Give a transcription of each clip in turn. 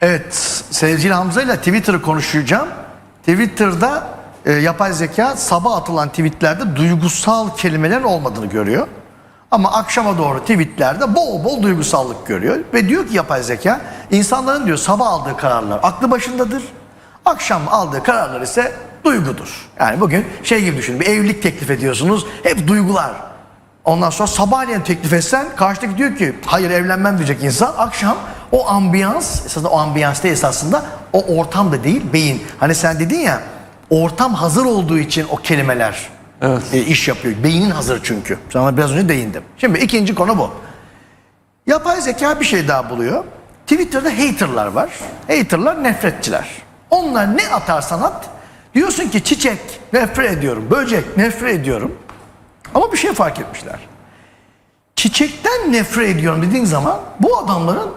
Evet, sevgili Hamza ile Twitter'ı konuşacağım. Twitter'da e, yapay zeka sabah atılan tweetlerde duygusal kelimelerin olmadığını görüyor. Ama akşama doğru tweetlerde bol bol duygusallık görüyor. Ve diyor ki yapay zeka, insanların diyor sabah aldığı kararlar aklı başındadır. Akşam aldığı kararlar ise duygudur. Yani bugün şey gibi düşünün, bir evlilik teklif ediyorsunuz, hep duygular. Ondan sonra sabahleyin teklif etsen karşıdaki diyor ki hayır evlenmem diyecek insan. Akşam o ambiyans esasında o ambiyans değil esasında o ortam da değil beyin. Hani sen dedin ya ortam hazır olduğu için o kelimeler Evet. e, iş yapıyor. Beynin hazır çünkü. Sana biraz önce değindim. Şimdi ikinci konu bu. Yapay zeka bir şey daha buluyor. Twitter'da haterlar var. Haterlar nefretçiler. Onlar ne atarsan at. Diyorsun ki çiçek nefret ediyorum, böcek nefret ediyorum. Ama bir şey fark etmişler. Çiçekten nefret ediyorum dediğin zaman bu adamların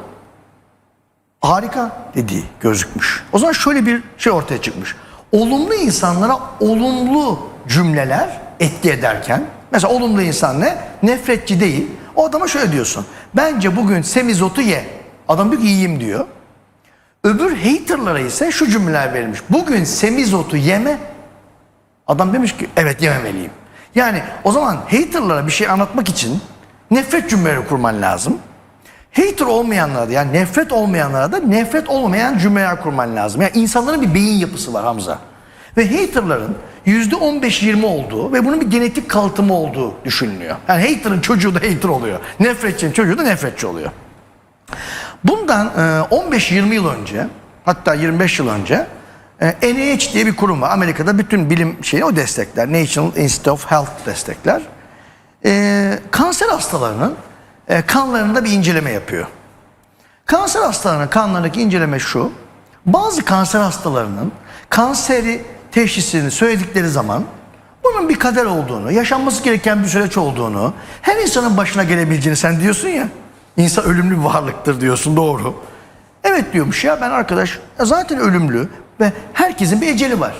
harika dediği gözükmüş. O zaman şöyle bir şey ortaya çıkmış. Olumlu insanlara olumlu cümleler etki ederken mesela olumlu insan ne? Nefretçi değil. O adama şöyle diyorsun. Bence bugün semizotu ye. Adam diyor ki yiyeyim diyor. Öbür haterlara ise şu cümleler verilmiş. Bugün semizotu yeme. Adam demiş ki evet yememeliyim. Yani o zaman haterlara bir şey anlatmak için nefret cümleleri kurman lazım. Hater olmayanlara da yani nefret olmayanlara da nefret olmayan cümleler kurman lazım. Yani insanların bir beyin yapısı var Hamza. Ve haterların %15-20 olduğu ve bunun bir genetik kalıtımı olduğu düşünülüyor. Yani haterın çocuğu da hater oluyor. Nefretçinin çocuğu da nefretçi oluyor. Bundan e, 15-20 yıl önce hatta 25 yıl önce e, NIH diye bir kurum var. Amerika'da bütün bilim şeyini o destekler. National Institute of Health destekler. E, kanser hastalarının e, kanlarında bir inceleme yapıyor. Kanser hastalarının kanlarındaki inceleme şu. Bazı kanser hastalarının kanseri teşhisini söyledikleri zaman bunun bir kader olduğunu, yaşanması gereken bir süreç olduğunu, her insanın başına gelebileceğini sen diyorsun ya. İnsan ölümlü bir varlıktır diyorsun doğru. Evet diyormuş ya ben arkadaş zaten ölümlü ve herkesin bir eceli var.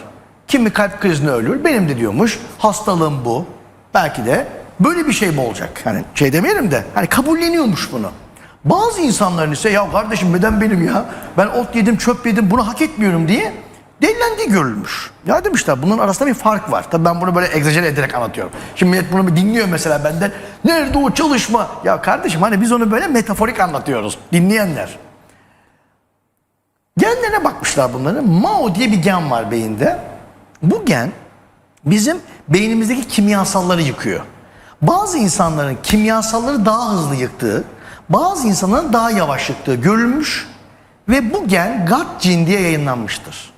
Kimi kalp krizine ölür benim de diyormuş hastalığım bu. Belki de böyle bir şey mi olacak? Hani şey demeyelim de hani kabulleniyormuş bunu. Bazı insanların ise ya kardeşim neden benim ya ben ot yedim çöp yedim bunu hak etmiyorum diye delilendiği görülmüş. Ya demişler bunun arasında bir fark var. Tabii ben bunu böyle egzajere ederek anlatıyorum. Şimdi millet bunu bir dinliyor mesela benden. Nerede o çalışma? Ya kardeşim hani biz onu böyle metaforik anlatıyoruz. Dinleyenler. Genlerine bakmışlar bunların. Mao diye bir gen var beyinde. Bu gen bizim beynimizdeki kimyasalları yıkıyor. Bazı insanların kimyasalları daha hızlı yıktığı, bazı insanların daha yavaş yıktığı görülmüş ve bu gen gut gene diye yayınlanmıştır.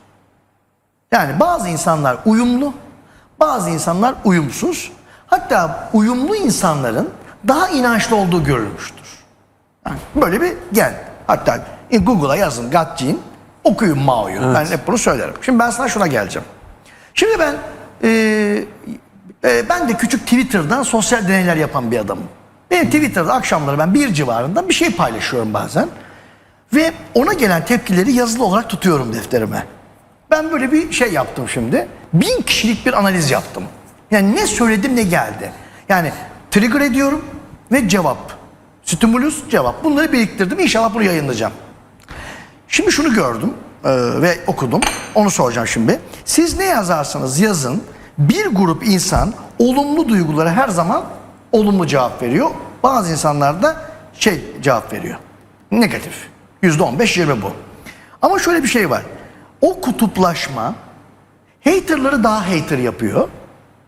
Yani bazı insanlar uyumlu, bazı insanlar uyumsuz. Hatta uyumlu insanların daha inançlı olduğu görülmüştür. Yani böyle bir gen. Hatta Google'a yazın gut gene, okuyun Mao'yu. Ben hep bunu söylerim. Şimdi ben sana şuna geleceğim. Şimdi ben e, e, ben de küçük Twitter'dan sosyal deneyler yapan bir adamım. Benim Twitter'da akşamları ben bir civarında bir şey paylaşıyorum bazen. Ve ona gelen tepkileri yazılı olarak tutuyorum defterime. Ben böyle bir şey yaptım şimdi. Bin kişilik bir analiz yaptım. Yani ne söyledim ne geldi. Yani trigger ediyorum ve cevap. Stimulus cevap. Bunları biriktirdim. İnşallah bunu yayınlayacağım. Şimdi şunu gördüm e, ve okudum. Onu soracağım şimdi. Siz ne yazarsanız yazın bir grup insan olumlu duygulara her zaman olumlu cevap veriyor. Bazı insanlar da şey cevap veriyor. Negatif. %15-20 bu. Ama şöyle bir şey var. O kutuplaşma haterları daha hater yapıyor.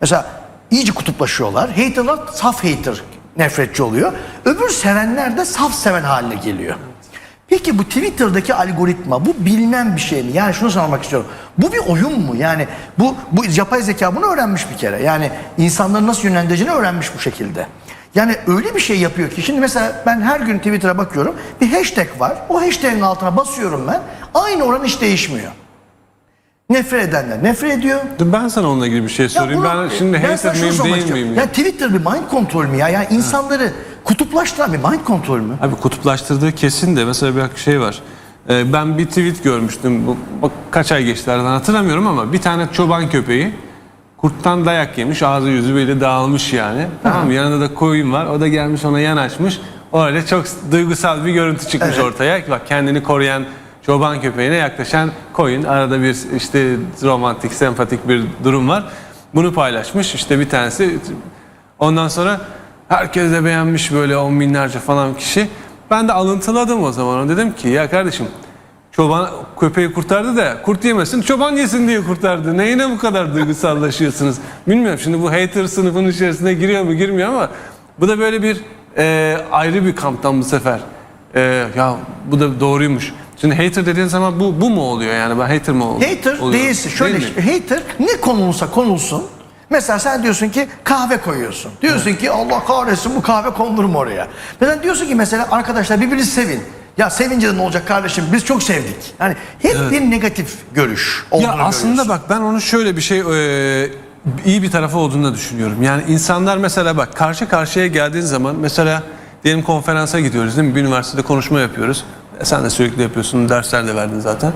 Mesela iyice kutuplaşıyorlar. Haterlar saf hater nefretçi oluyor. Öbür sevenler de saf seven haline geliyor. Peki bu Twitter'daki algoritma bu bilinen bir şey mi? Yani şunu sormak istiyorum. Bu bir oyun mu? Yani bu bu yapay zeka bunu öğrenmiş bir kere. Yani insanları nasıl yönlendireceğini öğrenmiş bu şekilde. Yani öyle bir şey yapıyor ki şimdi mesela ben her gün Twitter'a bakıyorum. Bir hashtag var. O hashtag'in altına basıyorum ben. Aynı oran hiç değişmiyor. Nefret edenler nefret ediyor. Dur ben sana onunla ilgili bir şey sorayım. bunu- ben şimdi ben sana hater şunu miyim sormak değil istiyorum. miyim? Ya? Twitter bir mind kontrol mü ya? Yani insanları kutuplaştıran bir mind kontrol mü? Abi kutuplaştırdığı kesin de mesela bir şey var. Ee, ben bir tweet görmüştüm. Bu, bak kaç ay geçti aradan hatırlamıyorum ama bir tane çoban köpeği kurttan dayak yemiş. Ağzı yüzü böyle dağılmış yani. Tamam mı? Yanında da koyun var. O da gelmiş ona yanaşmış. Öyle çok duygusal bir görüntü çıkmış ortaya. Bak kendini koruyan çoban köpeğine yaklaşan koyun. Arada bir işte romantik, sempatik bir durum var. Bunu paylaşmış. İşte bir tanesi ondan sonra herkes de beğenmiş böyle on binlerce falan kişi. Ben de alıntıladım o zaman. Dedim ki ya kardeşim çoban köpeği kurtardı da kurt yemesin çoban yesin diye kurtardı. Neyine bu kadar duygusallaşıyorsunuz? Bilmiyorum şimdi bu hater sınıfının içerisine giriyor mu girmiyor ama bu da böyle bir e, ayrı bir kamptan bu sefer. E, ya bu da doğruymuş. Şimdi hater dediğin zaman bu bu mu oluyor yani ben hater mı oluyorum? Hater değilsin. Şöyle Değil mi? hater ne konulsa konulsun. Mesela sen diyorsun ki kahve koyuyorsun. Diyorsun ki Allah kahretsin bu kahve konulur mu oraya? Mesela diyorsun ki mesela arkadaşlar birbirinizi sevin. Ya sevince de ne olacak kardeşim biz çok sevdik. Yani hep bir negatif görüş olduğunu Ya aslında görüyorsun. bak ben onun şöyle bir şey e, iyi bir tarafı olduğunu da düşünüyorum. Yani insanlar mesela bak karşı karşıya geldiğin zaman mesela diyelim konferansa gidiyoruz değil mi? Bir üniversitede konuşma yapıyoruz. E, Sen de sürekli yapıyorsun, dersler de verdin zaten.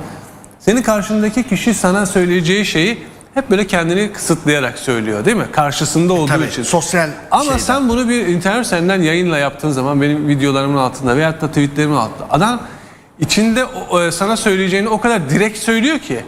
Senin karşındaki kişi sana söyleyeceği şeyi hep böyle kendini kısıtlayarak söylüyor değil mi? Karşısında olduğu Tabii, için. sosyal Ama şeyden. sen bunu bir internet senden yayınla yaptığın zaman benim videolarımın altında veyahut da tweetlerimin altında adam içinde o- o sana söyleyeceğini o kadar direkt söylüyor ki.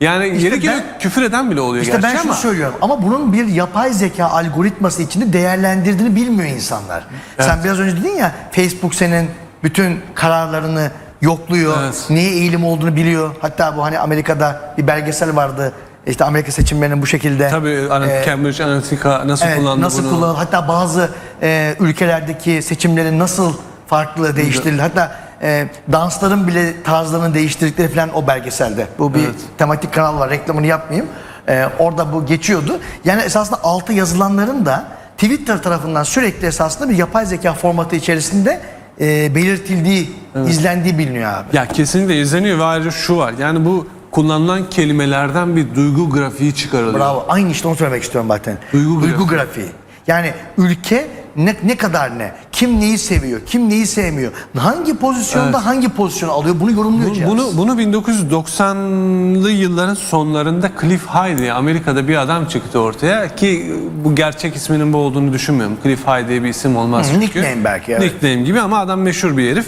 Yani yeri ben- geliyor küfür eden bile oluyor İşte gerçi ben şunu ama. söylüyorum ama bunun bir yapay zeka algoritması içinde değerlendirdiğini bilmiyor insanlar. Sen biraz önce dedin ya Facebook senin bütün kararlarını yokluyor. Evet. Neye eğilim olduğunu biliyor. Hatta bu hani Amerika'da bir belgesel vardı. İşte Amerika seçimlerinin bu şekilde Tabii e, Cambridge Analytica nasıl evet, kullandı nasıl bunu? kullanılır? Hatta bazı e, ülkelerdeki seçimlerin nasıl farklı değiştirilir. Hatta e, dansların bile tarzlarını değiştirdikleri falan o belgeselde. Bu bir Evet. tematik kanal var. Reklamını yapmayayım. E, orada bu geçiyordu. Yani esasında altı yazılanların da Twitter tarafından sürekli esasında bir yapay zeka formatı içerisinde e, belirtildiği, izlendiği biliniyor abi. Ya kesinlikle izleniyor ve ayrıca şu var. Yani bu kullanılan kelimelerden bir duygu grafiği çıkarılıyor. Bravo. Aynı işte onu söylemek istiyorum zaten. Duygu grafiği. grafiği. Yani ülke ne, ne kadar ne? Kim neyi seviyor? Kim neyi sevmiyor? Hangi pozisyonda hangi pozisyonu alıyor? Bunu yorumluyor Bu- cihaz. Bunu, bunu 1990'lı yılların sonlarında Cliff High diye Amerika'da bir adam çıktı ortaya ki bu gerçek isminin bu olduğunu düşünmüyorum. Cliff High diye bir isim olmaz Hı, çünkü. nickname belki, evet. Nickname gibi ama adam meşhur bir herif.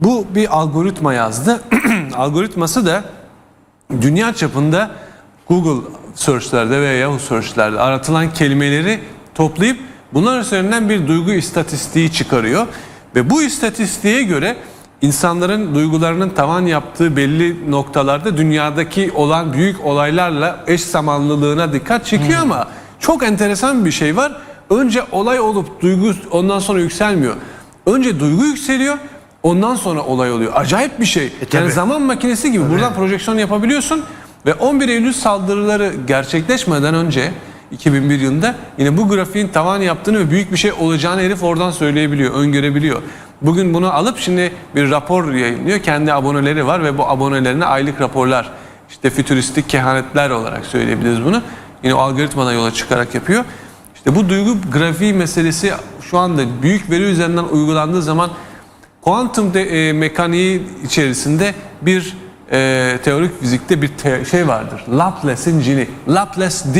Bu bir algoritma yazdı. Algoritması da dünya çapında Google search'lerde veya Yahoo search'lerde aratılan kelimeleri toplayıp bunlar üzerinden bir duygu istatistiği çıkarıyor. Ve bu istatistiğe göre insanların duygularının tavan yaptığı belli noktalarda dünyadaki olan büyük olaylarla eş zamanlılığına dikkat çekiyor ama çok enteresan bir şey var. Önce olay olup duygu ondan sonra yükselmiyor. Önce duygu yükseliyor ondan sonra olay oluyor. Acayip bir şey. tabii. yani zaman makinesi gibi buradan projeksiyon yapabiliyorsun ve 11 Eylül saldırıları gerçekleşmeden önce 2001 yılında yine bu grafiğin tavan yaptığını ve büyük bir şey olacağını herif oradan söyleyebiliyor, öngörebiliyor. Bugün bunu alıp şimdi bir rapor yayınlıyor. Kendi aboneleri var ve bu abonelerine aylık raporlar işte fütüristik kehanetler olarak söyleyebiliriz bunu. Yine o algoritmadan yola çıkarak yapıyor. İşte bu duygu grafiği meselesi şu anda büyük veri üzerinden uygulandığı zaman Kuantum de, e, mekaniği içerisinde bir e, teorik fizikte bir te- şey vardır. Laplace'in cini. Laplace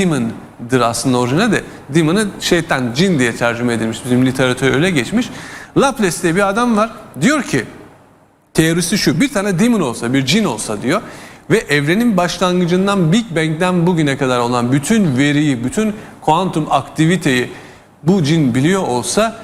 demon'dır aslında orijinali de. Demon'ı şeytan, cin diye tercüme edilmiş. Bizim literatür öyle geçmiş. Laplace diye bir adam var. Diyor ki teorisi şu. Bir tane demon olsa, bir cin olsa diyor ve evrenin başlangıcından Big Bang'den bugüne kadar olan bütün veriyi, bütün kuantum aktiviteyi bu cin biliyor olsa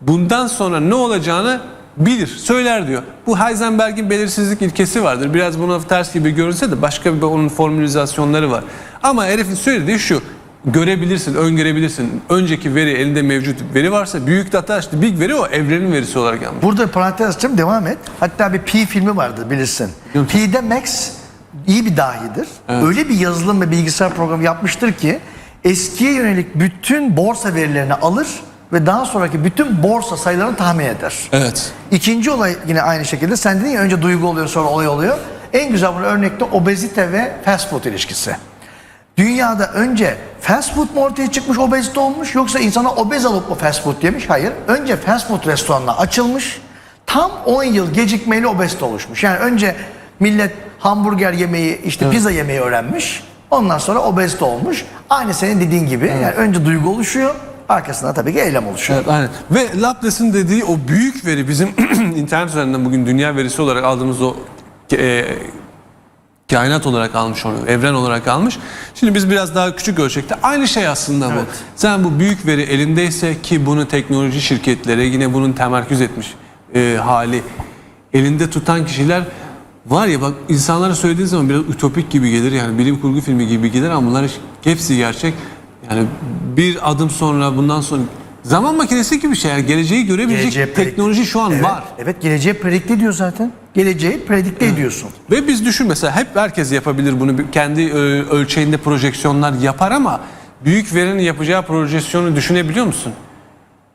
bundan sonra ne olacağını bilir, söyler diyor. Bu Heisenberg'in belirsizlik ilkesi vardır. Biraz buna ters gibi görünse de başka bir onun formülizasyonları var. Ama herifin söylediği şu. Görebilirsin, öngörebilirsin. Önceki veri elinde mevcut veri varsa büyük data işte big veri o evrenin verisi olarak almış. Burada parantez açacağım devam et. Hatta bir Pi filmi vardı bilirsin. Pi'de Max iyi bir dahidir. Öyle bir yazılım ve bilgisayar programı yapmıştır ki eskiye yönelik bütün borsa verilerini alır ve daha sonraki bütün borsa sayılarını tahmin eder. Evet. İkinci olay yine aynı şekilde. Sen dedin ya önce duygu oluyor sonra olay oluyor. En güzel bunun örnekte obezite ve fast food ilişkisi. Dünyada önce fast food mu ortaya çıkmış obezite olmuş yoksa insana obez alıp mı fast food yemiş? Hayır. Önce fast food restoranlar açılmış. Tam 10 yıl gecikmeyle obezite oluşmuş. Yani önce millet hamburger yemeyi işte pizza yemeyi öğrenmiş. Ondan sonra obezite olmuş. Aynı senin dediğin gibi. Yani önce duygu oluşuyor. Arkasında tabii ki eylem oluşuyor. Evet, aynen. Ve Laplace'in dediği o büyük veri bizim internet üzerinden bugün dünya verisi olarak aldığımız o e, kainat olarak almış onu, evren olarak almış. Şimdi biz biraz daha küçük ölçekte aynı şey aslında bu. Evet. Sen bu büyük veri elindeyse ki bunu teknoloji şirketleri yine bunun temerküz etmiş e, hali elinde tutan kişiler var ya bak insanlara söylediğin zaman biraz ütopik gibi gelir yani bilim kurgu filmi gibi gelir ama bunlar hepsi gerçek. Yani bir adım sonra bundan sonra zaman makinesi gibi şey yani geleceği görebilecek Geleceğe teknoloji şu an evet, var. Evet geleceği predikte ediyor zaten. Geleceği predikte ediyorsun. Ve biz düşün mesela hep herkes yapabilir bunu Bir- kendi e, ölçeğinde projeksiyonlar yapar ama büyük verinin yapacağı projeksiyonu düşünebiliyor musun?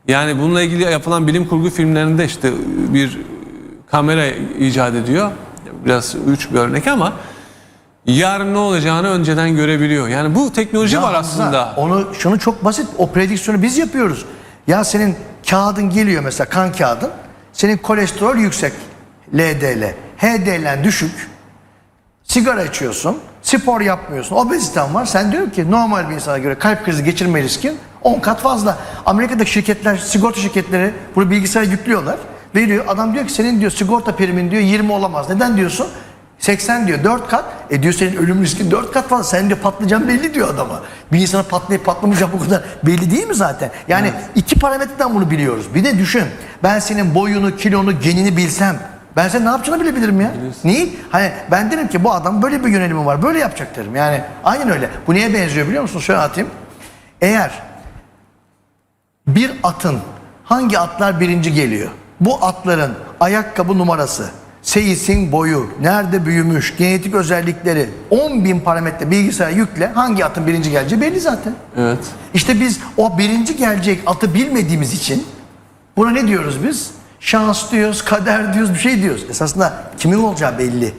Yani bununla ilgili yapılan bilim kurgu filmlerinde işte bir kamera icat ediyor. Biraz uç bir örnek ama yarın ne olacağını önceden görebiliyor. Yani bu teknoloji Ya var Hamza, aslında. Onu şunu çok basit o prediksiyonu biz yapıyoruz. Ya senin kağıdın geliyor mesela kan kağıdın. Senin kolesterol yüksek. LDL. HDL düşük. Sigara içiyorsun. Spor yapmıyorsun. Obeziten var. Sen diyor ki normal bir insana göre kalp krizi geçirme riskin 10 kat fazla. Amerika'daki şirketler, sigorta şirketleri bunu bilgisayara yüklüyorlar. Veriyor. Adam diyor ki senin diyor sigorta primin diyor 20 olamaz. Neden diyorsun? 80 diyor 4 kat. E diyor senin ölüm riskin 4 kat fazla. Sen diyor patlayacağın belli diyor adama. Bir insana patlayıp patlamayacak bu kadar belli değil mi zaten? Yani iki parametreden bunu biliyoruz. Bir de düşün. Ben senin boyunu, kilonu, genini bilsem ben sen ne yapacağını bilebilirim ya. Niye? Hani ben derim ki bu adam böyle bir yönelimi var. Böyle yapacak derim. Yani aynen öyle. Bu neye benziyor biliyor musun? Şöyle atayım. Eğer bir atın hangi atlar birinci geliyor? Bu atların ayakkabı numarası, seyisin boyu, nerede büyümüş, genetik özellikleri 10 bin parametre bilgisayara yükle hangi atın birinci geleceği belli zaten. Evet. İşte biz o birinci gelecek atı bilmediğimiz için buna ne diyoruz biz? Şans diyoruz, kader diyoruz, bir şey diyoruz. Esasında kimin olacağı belli.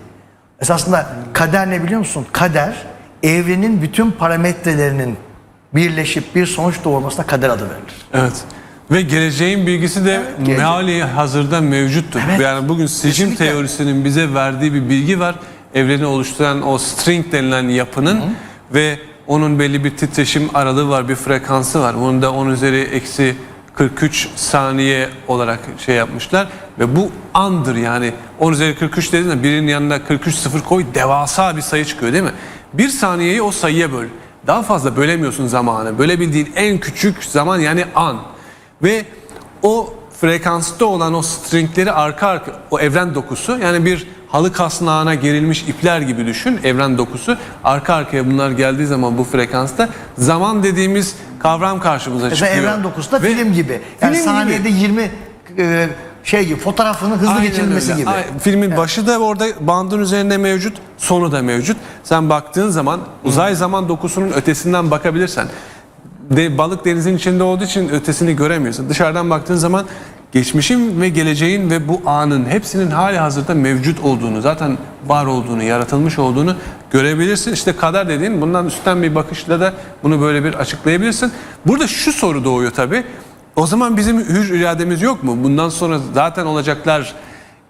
Esasında kader ne biliyor musun? Kader evrenin bütün parametrelerinin birleşip bir sonuç doğurmasına kader adı verilir. Evet. Ve geleceğin bilgisi de gelecek. meali hazırda mevcuttur. Evet. Yani bugün seçim Kesinlikle. teorisinin bize verdiği bir bilgi var. Evreni oluşturan o string denilen yapının ve onun belli bir titreşim aralığı var, bir frekansı var. Bunu da 10 üzeri eksi 43 saniye olarak şey yapmışlar. Ve bu andır yani 10 üzeri 43 dediğinde birinin yanına 43 sıfır koy devasa bir sayı çıkıyor değil mi? Bir saniyeyi o sayıya böl. Daha fazla bölemiyorsun zamanı. Bölebildiğin en küçük zaman yani an. Ve o frekansta olan o stringleri arka arka o evren dokusu yani bir halı kasnağına gerilmiş ipler gibi düşün evren dokusu arka arkaya bunlar geldiği zaman bu frekansta zaman dediğimiz kavram karşımıza Mesela çıkıyor. evren dokusu da Ve film gibi. Yani film saniyede gibi. 20 e, şey gibi fotoğrafının hızlı Aynen geçirilmesi öyle. gibi. Ay- Filmin başı da orada bandın üzerinde mevcut, sonu da mevcut. Sen baktığın zaman uzay zaman dokusunun ötesinden bakabilirsen de, balık denizin içinde olduğu için ötesini göremiyorsun. Dışarıdan baktığın zaman geçmişin ve geleceğin ve bu anın hepsinin hali hazırda mevcut olduğunu, zaten var olduğunu, yaratılmış olduğunu görebilirsin. İşte kader dediğin bundan üstten bir bakışla da bunu böyle bir açıklayabilirsin. Burada şu soru doğuyor tabii. O zaman bizim hür irademiz yok mu? Bundan sonra zaten olacaklar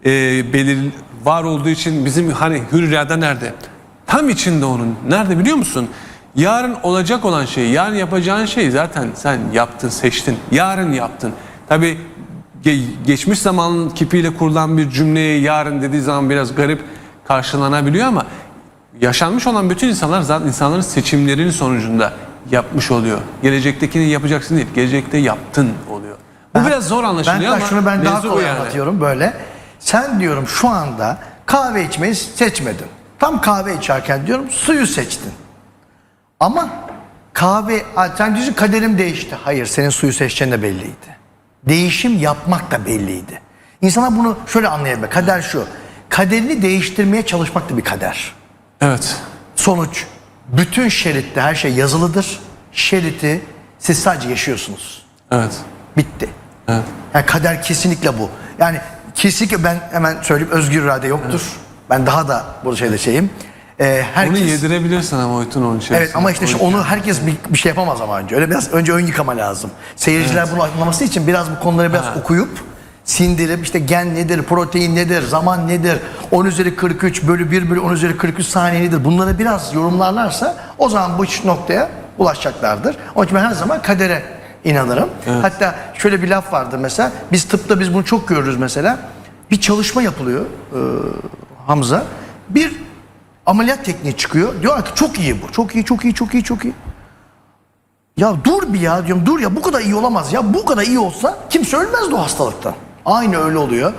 e, belir var olduğu için bizim hani hür irade nerede? Tam içinde onun. Nerede biliyor musun? Yarın olacak olan şey, yarın yapacağın şey zaten sen yaptın, seçtin. Yarın yaptın. Tabi geçmiş zaman kipiyle kurulan bir cümleye yarın dediği zaman biraz garip karşılanabiliyor ama yaşanmış olan bütün insanlar zaten insanların seçimlerinin sonucunda yapmış oluyor. Gelecektekini yapacaksın değil, gelecekte yaptın oluyor. Bu biraz zor anlaşılıyor ben, ama şunu ben daha kolay yani. anlatıyorum böyle. Sen diyorum şu anda kahve içmeyi seçmedin. Tam kahve içerken diyorum suyu seçtin. Ama kahve, sen diyorsun kaderim değişti. Hayır senin suyu seçeceğin de belliydi. Değişim yapmak da belliydi. İnsana bunu şöyle anlayabilir. Kader şu. Kaderini değiştirmeye çalışmak da bir kader. Evet. Sonuç bütün şeritte her şey yazılıdır. Şeriti siz sadece yaşıyorsunuz. Evet. Bitti. Evet. Yani kader kesinlikle bu. Yani kesinlikle ben hemen söyleyeyim özgür irade yoktur. Ben daha da bu şeyde şeyim. Ee, herkes, Onu yedirebilirsin ama Oytun onun içerisinde. Evet ama işte şu- onu herkes bir, bir şey yapamaz ama önce. Öyle biraz önce ön yıkama lazım. Seyirciler bunu anlaması için biraz bu konuları biraz okuyup sindirip işte gen nedir, protein nedir, zaman nedir, 10 üzeri 43 bölü 1 bölü 10 üzeri 43 saniye nedir bunları biraz yorumlarlarsa o zaman bu noktaya ulaşacaklardır. Onun için ben her zaman kadere inanırım. Hatta şöyle bir laf vardır mesela biz tıpta biz bunu çok görürüz mesela. Bir çalışma yapılıyor. Ee, Hamza bir ameliyat tekniği çıkıyor. Diyor ki çok iyi bu. Çok iyi, çok iyi, çok iyi, çok iyi. Ya dur bir ya diyorum dur ya bu kadar iyi olamaz ya bu kadar iyi olsa kimse ölmezdi o hastalıktan. Aynı öyle oluyor.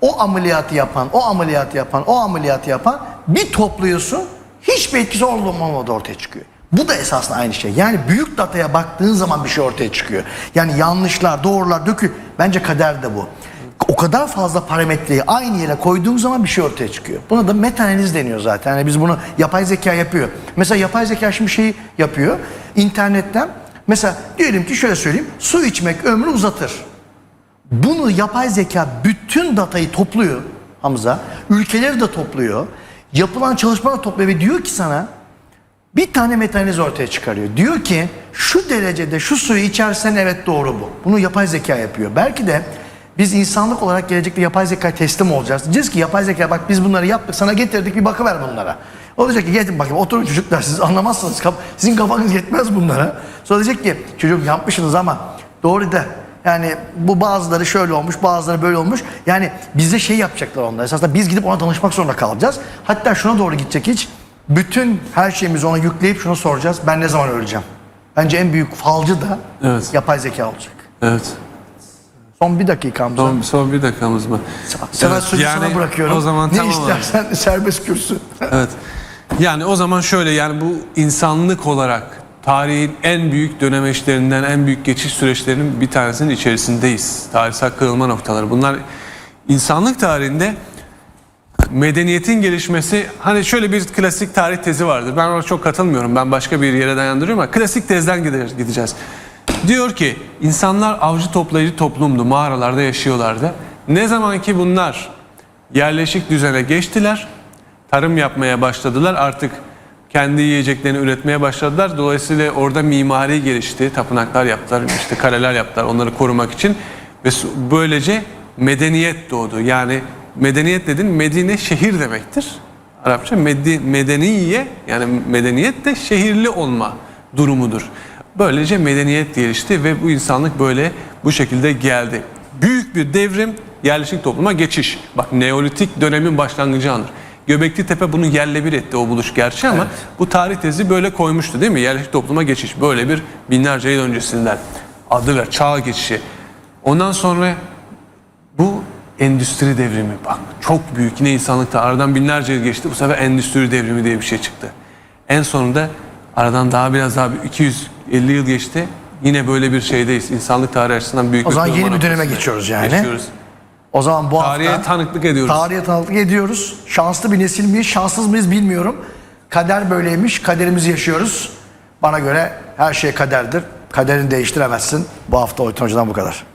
O ameliyatı yapan, o ameliyatı yapan, o ameliyatı yapan bir topluyorsun hiçbir etkisi olmadı ortaya çıkıyor. Bu da esasında aynı şey. Yani büyük dataya baktığın zaman bir şey ortaya çıkıyor. Yani yanlışlar, doğrular dökü. Bence kader de bu. O kadar fazla parametreyi aynı yere koyduğun zaman bir şey ortaya çıkıyor. Buna da meta analiz deniyor zaten. Yani biz bunu yapay zeka yapıyor. Mesela yapay zeka şimdi şeyi yapıyor. İnternetten mesela diyelim ki şöyle söyleyeyim. Su içmek ömrü uzatır. Bunu yapay zeka bütün datayı topluyor Hamza. Ülkeleri de topluyor. Yapılan çalışmaları topluyor ve diyor ki sana bir tane metanizma ortaya çıkarıyor. Diyor ki şu derecede şu suyu içersen evet doğru bu. Bunu yapay zeka yapıyor. Belki de biz insanlık olarak gelecekte yapay zeka teslim olacağız. Diyeceğiz ki yapay zeka bak biz bunları yaptık sana getirdik bir bakıver bunlara. O diyecek ki gelin bakayım oturun çocuklar siz anlamazsınız. Sizin kafanız yetmez bunlara. Sonra diyecek ki çocuk yapmışsınız ama doğru da yani bu bazıları şöyle olmuş, bazıları böyle olmuş. Yani bize şey yapacaklar onlar. Esasında biz gidip ona danışmak zorunda kalacağız. Hatta şuna doğru gidecek hiç. Bütün her şeyimizi ona yükleyip şunu soracağız. Ben ne zaman öleceğim? Bence en büyük falcı da Evet. yapay zeka olacak. Evet. Son bir dakikamız var. Son, son bir dakikamız mı? Sana Evet, sözü sana bırakıyorum. O zaman ne tamam abi. istersen serbest kürsü. Evet. Yani o zaman şöyle yani bu insanlık olarak tarihin en büyük dönemeçlerinden, en büyük geçiş süreçlerinin bir tanesinin içerisindeyiz. Tarihsel kırılma noktaları. Bunlar insanlık tarihinde medeniyetin gelişmesi hani şöyle bir klasik tarih tezi vardır. Ben ona çok katılmıyorum. Ben başka bir yere dayandırıyorum ama klasik tezden gide- gideceğiz. Diyor ki insanlar avcı toplayıcı toplumdu. Mağaralarda yaşıyorlardı. Ne zaman ki bunlar yerleşik düzene geçtiler, tarım yapmaya başladılar. Artık kendi yiyeceklerini üretmeye başladılar. Dolayısıyla orada mimari gelişti. Tapınaklar yaptılar, işte kaleler yaptılar onları korumak için. Ve böylece medeniyet doğdu. Yani medeniyet dedin Medine şehir demektir. Arapça medeniye yani medeniyet de şehirli olma durumudur. Böylece medeniyet gelişti ve bu insanlık böyle bu şekilde geldi. Büyük bir devrim yerleşik topluma geçiş. Bak Neolitik dönemin başlangıcı anır. Göbekli Tepe bunu yerle bir etti o buluş gerçi ama evet. bu tarih tezi böyle koymuştu değil mi? Yerleşik topluma geçiş böyle bir binlerce yıl öncesinden adı ver çağ geçişi. Ondan sonra bu endüstri devrimi bak çok büyük yine insanlıkta aradan binlerce yıl geçti bu sefer endüstri devrimi diye bir şey çıktı. En sonunda aradan daha biraz daha 200 50 yıl geçti. Yine böyle bir şeydeyiz. İnsanlık tarihi açısından büyük o zaman yeni bir döneme geçiyoruz yani. Geçiyoruz. O zaman bu tarihe hafta tanıklık ediyoruz. Tarihe tanıklık ediyoruz. Şanslı bir nesil miyiz, şanssız mıyız bilmiyorum. Kader böyleymiş, kaderimizi yaşıyoruz. Bana göre her şey kaderdir. Kaderini değiştiremezsin. Bu hafta Oytun Hoca'dan bu kadar.